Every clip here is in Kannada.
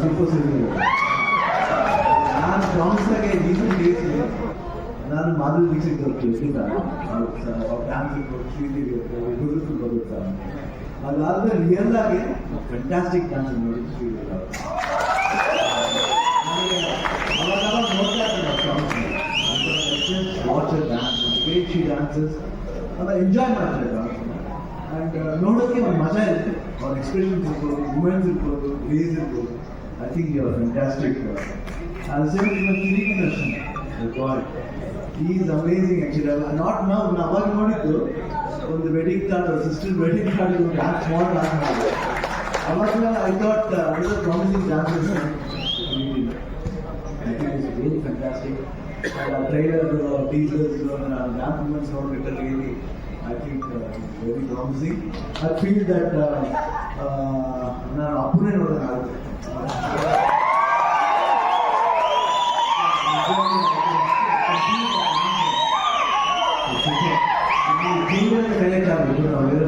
ಸೂಪರ್ ಸಿಂಗರ್ ನಾನು ಸಾಂಗ್ಸ್ನಾಗೆ ಈಗಲೂ ಕೇಳ್ತೀನಿ ನಾನು ಮಾಧುರಿ ದೀಕ್ಷಿತ್ ಅವ್ರು ಕೇಳ್ತಿದ್ದ ಡ್ಯಾನ್ಸ್ ಇರ್ಬೋದು ಶ್ರೀದೇವಿ ಇರ್ಬೋದು ಇಬ್ಬರಿಗೂ ಬರುತ್ತಾ ಅದಾದ್ಮೇಲೆ ರಿಯಲ್ ಆಗಿ ಫ್ಯಾಂಟಾಸ್ಟಿಕ್ ಡ್ಯಾನ್ಸ್ ನೋಡಿ ಶ್ರೀದೇವಿ ಅವರು ಅವಾಗ ಅವಾಗ ನೋಡ್ತಾ ಇರ್ತೀನಿ songs watch dance wait she dances ಅದ ಎಂಜಾಯ್ ಮಾಡ್ತಾರೆ ಡ್ಯಾನ್ಸ್ ಆ್ಯಂಡ್ ನೋಡೋಕ್ಕೆ ಒಂದು ಮಜಾ ಇರುತ್ತೆ ಅವ್ರ ಎಕ್ಸ್ಪ್ರೆಷನ್ಸ್ ಇರ್ಬೋದು ಮೂಮೆಂಟ್ಸ್ ಇರ್ಬೋದು ಡೇಸ್ ಇರ್ಬೋದು I think you are fantastic ಅದು ಸೇಮ್ ನಿಮ್ಮ Kireeti Darshan god is amazing actually not ನಾವು ನಾವು ಅವಾಗ ನೋಡಿದ್ದು ಒಂದು wedding card sister wedding card ಒಂದು ಡ್ಯಾನ್ಸ್ ಮಾಡಿ ಡ್ಯಾನ್ಸ್ ಮಾಡಿದೆ ಅವಾಗ I thought other promising dances I think it's really fantastic. And our trailer, uh, teasers, uh, dance movements ನೋಡ್ಬಿಟ್ಟು really, I think uh, it's very promising. I feel that uh, uh, ನಾನು ಅಪ್ಪನೇ ನೋಡೋಕ್ಕಾಗುತ್ತೆ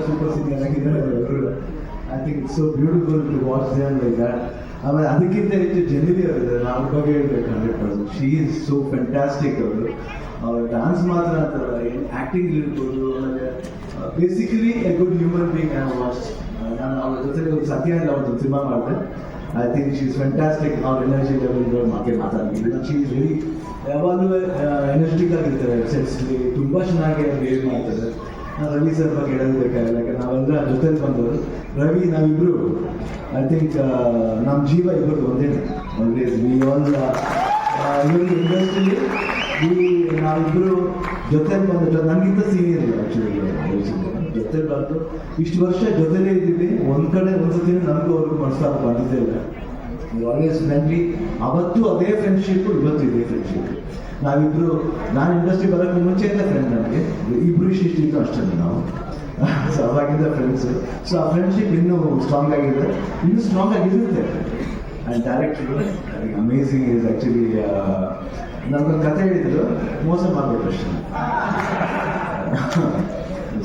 ಸೂಪರ್ ಸಿಂಗರ್ ಆಗಿದ್ದಾರೆ I think it's so beautiful to watch them like that ಆಮೇಲೆ ಅದಕ್ಕಿಂತ ಹೆಚ್ಚು ಜನಿಲಿ ಅವರಿದ್ದಾರೆ ಅವ್ರ ಬಗ್ಗೆ ಹೇಳ್ಬೇಕು hundred percent she is so fantastic ಅವರು ಅವ್ರ ಡಾನ್ಸ್ ಮಾತ್ರ ಅಂತಾರಲ್ಲ ಏನು ಆಕ್ಟಿಂಗ್ ಇರ್ಬೋದು, ಆಮೇಲೆ basically a good human being I watch ನಾನು ಅವ್ರ ಜೊತೆ ಒಂದು ಸತ್ಯ ಅಂತ ಒಂದು ಸಿನಿಮಾ ಮಾಡಿದೆ. I think she is fantastic ಅವ್ರ ಎನರ್ಜಿ ಲೆವೆಲ್ ಮಾತೇ ಮಾತಾಡ್ತಿಲ್ಲ ಶಿ ಇಸ್ ವೆರಿ ಯಾವಾಗಲೂ ಎನರ್ಜಿಟಿಕ್ ಆಗಿರ್ತಾರೆ ಸೆನ್ಸ್ಲಿ ತುಂಬ ಚೆನ್ನಾಗಿ ಅವ್ರು ಏನು ಮಾಡ್ತಾರೆ. ರವಿ ಸರ್ ಬಗ್ಗೆ ಹೇಳಬೇಕಾಗಿಲ್ಲ ಬೇಕಾಗಿಲ್ಲ, ಯಾಕಂದ್ರೆ ನಾವೆಲ್ಲ ಜೊತೆಲಿ ಬಂದವರು. ರವಿ, ನಾವಿಬ್ರು ಐ ಥಿಂಕ್ ನಮ್ಮ ಜೀವ ಇಬ್ಬರು ಒಂದೇ ಆಲ್ವೇಸ್ ವಿ ಆಲ್ ಇವರು ಇಂಡಸ್ಟ್ರಿ ಈ ನಾವಿಬ್ರು ಜೊತೆಲಿ ಬಂದ ನನಗಿಂತ ಸೀನಿಯರ್ ಇಲ್ಲ ಆ್ಯಕ್ಚುಲಿ ಜೊತೆ ಬಂದು ಇಷ್ಟು ವರ್ಷ ಜೊತೆಲೇ ಇದ್ದೀವಿ ಒಂದು ಕಡೆ ಒಂದ್ಸತಿ ನಮಗೂ ಅವ್ರಿಗೂ ಮನಸ್ಸಾಗ ಬಂದಿದ್ದೇ ಇಲ್ಲ. ಆಲ್ವೇಸ್ ಫ್ರೆಂಡ್ಲಿ ಅವತ್ತು ಅದೇ ಫ್ರೆಂಡ್ಶಿಪ್ ಇವತ್ತು ಇದೇ ಫ್ರೆಂಡ್ಶಿಪ್ ನಾವಿಬ್ರು, ನಾನು ಇಂಡಸ್ಟ್ರಿ ಬರೋಕ್ಕೆ ಮುಂಚೆಯಿಂದ ಫ್ರೆಂಡ್ ನನಗೆ ಇಬ್ರು ಇಷ್ಟು ಅಷ್ಟೇ ನಾವು. ಸೊ ಅವಾಗಿದ್ದ ಫ್ರೆಂಡ್ಸ್ ಸೊ ಆ ಫ್ರೆಂಡ್ಶಿಪ್ ಇನ್ನೂ ಸ್ಟ್ರಾಂಗ್ ಆಗಿದೆ ಇನ್ನೂ ಸ್ಟ್ರಾಂಗ್ ಆಗಿರುತ್ತೆ. And director amazing is actually ನಮ್ಗೊಂದು ಕತೆ ಹೇಳಿದ್ರು. ಮೋಸ ಮಾಡ್ಬೇಕು ಅಷ್ಟೇ.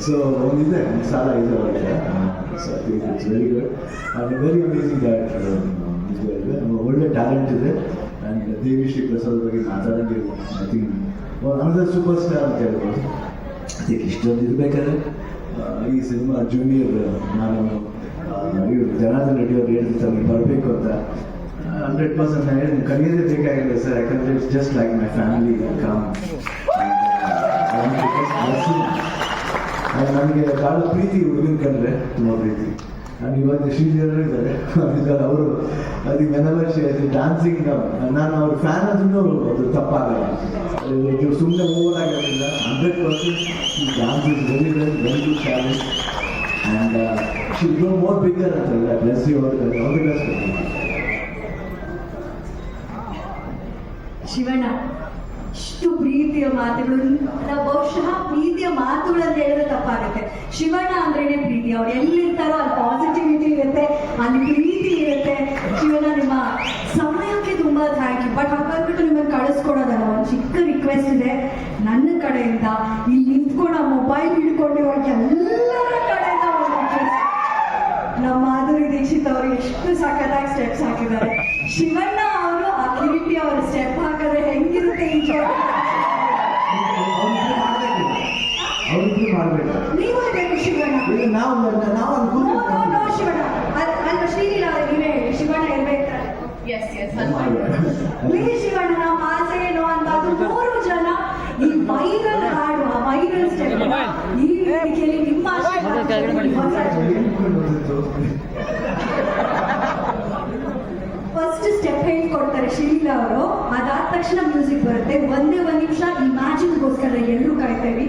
ಸೊ ಒಂದಿದೆ, ಒಂದು ಸಾಲ ಇದೆ ಅವರಿಗೆ. So it's very good and very amazing director ಒಳ್ಳೆ ಟ್ಯಾಲೆಂಟ್ ಇದೆ. ಆ್ಯಂಡ್ ದೇವಿ ಶ್ರೀ ಪ್ರಸಾದ್ ಬಗ್ಗೆ ಮಾತಾಡೋಂಗೆ I think another super star ಅಂತ ಹೇಳ್ಬೋದು ಅದಕ್ಕೆ ಇಷ್ಟೊಂದು ಇರಬೇಕಾದ್ರೆ ಈ ಸಿನಿಮಾ ಜೂನಿಯರ್ ನಾನು ಇವರು ಜನಾರ್ದನ್ ರೆಡ್ಡಿ ಅವ್ರು ಹೇಳ್ತಾರೆ ನೀವು ಬರಬೇಕು ಅಂತ ಹಂಡ್ರೆಡ್ ಪರ್ಸೆಂಟ್ ನಾನು ಹೇಳಿ ಕಲಿಯೋದೇ ಬೇಕಾಗಿಲ್ಲ ಸರ್ ಯಾಕಂದ್ರೆ it's just like my family calm ನನಗೆ ಭಾಳ ಪ್ರೀತಿ ಹುಡುಗನ ಕಂಡ್ರೆ ತುಂಬ ಪ್ರೀತಿ ನಾನು ಇವಾಗ ಶ್ರೀಧರ್ ಇದ್ದಾರೆ. ಅವರು. ಅದು ಮೆನವರ್ ಡಾನ್ಸಿಂಗ್ ನಾನು ಅವ್ರ ಫ್ಯಾನ್ ಆದ್ರೂ ಅದು ತಪ್ಪಾಗಲ್ಲ. ನೀವು ಸುಮ್ಮನೆ ಓವರ್ ಆಗಿರೋದ್ರಿಂದ hundred percent dance is very very very good talent and she grow more bigger ಅಂತಲ್ಲ ಬ್ಲೆಸ್ ಯು ಅವ್ರ ಅವ್ರ ಬೆಸ್ಟ್ ಶಿವಣ್ಣ, ಇಷ್ಟು ಪ್ರೀತಿಯ ಮಾತುಗಳು ನಾವು ಬಹುಶಃ ಪ್ರೀತಿಯ ಮಾತುಗಳಂತ ಹೇಳಿದ್ರೆ ತಪ್ಪಾಗುತ್ತೆ. ಶಿವಣ್ಣ ಅಂದ್ರೇನೆ ಪ್ರೀತಿ. ಅವ್ರು ಎಲ್ಲಿರ್ತಾರೋ ರಿಕ್ವೆಸ್ಟ್ ಇದೆ ನನ್ನ ಕಡೆಯಿಂದ ಇಲ್ಲಿ ನಿಂತ್ಕೊಂಡು ಮೊಬೈಲ್ ಹಿಡ್ಕೊಂಡಿರೋ ಎಲ್ಲರ ಕಡೆಯಿಂದ. ನಮ್ಮ ಮಾಧುರಿ ದೀಕ್ಷಿತ್ ಅವರು ಎಷ್ಟು ಸಖತ್ತಾಗಿ ಸ್ಟೆಪ್ಸ್ ಹಾಕಿದ್ದಾರೆ. ಶಿವಣ್ಣ ಅವರು ಆ ಕಿರಿಟಿ ಅವರು ಸ್ಟೆಪ್ ಹಾಕಿದ್ರೆ ಹೆಂಗಿರುತ್ತೆ ಈ ನೀವು ಬೇಕು ಶಿವಣ್ಣ. ನಾವು ಶಿವಣ್ಣ ನಮ್ಮ ಆಸೆ ಏನು ಅಂತ ಅದು ಮೂರು ಜನ ಈ ವೈರಲ್ ಹಾಡು ಆ ವೈರಲ್ ಸ್ಟೆಪ್ ಈ ವೇದಿಕೆಯಲ್ಲಿ ನಿಮ್ಮ ಫಸ್ಟ್ ಸ್ಟೆಪ್ ಹೇಳ್ಕೊಡ್ತಾರೆ ಶ್ರೀಲ ಅವರು. ಅದಾದ ತಕ್ಷಣ ಮ್ಯೂಸಿಕ್ ಬರುತ್ತೆ. ಒಂದೇ ಒಂದ್ ನಿಮಿಷ ಈ ಮ್ಯಾಜಿಕ್ಗೋಸ್ಕರ ಎಲ್ಲರೂ ಕಾಯ್ತಾ ಇರಿ.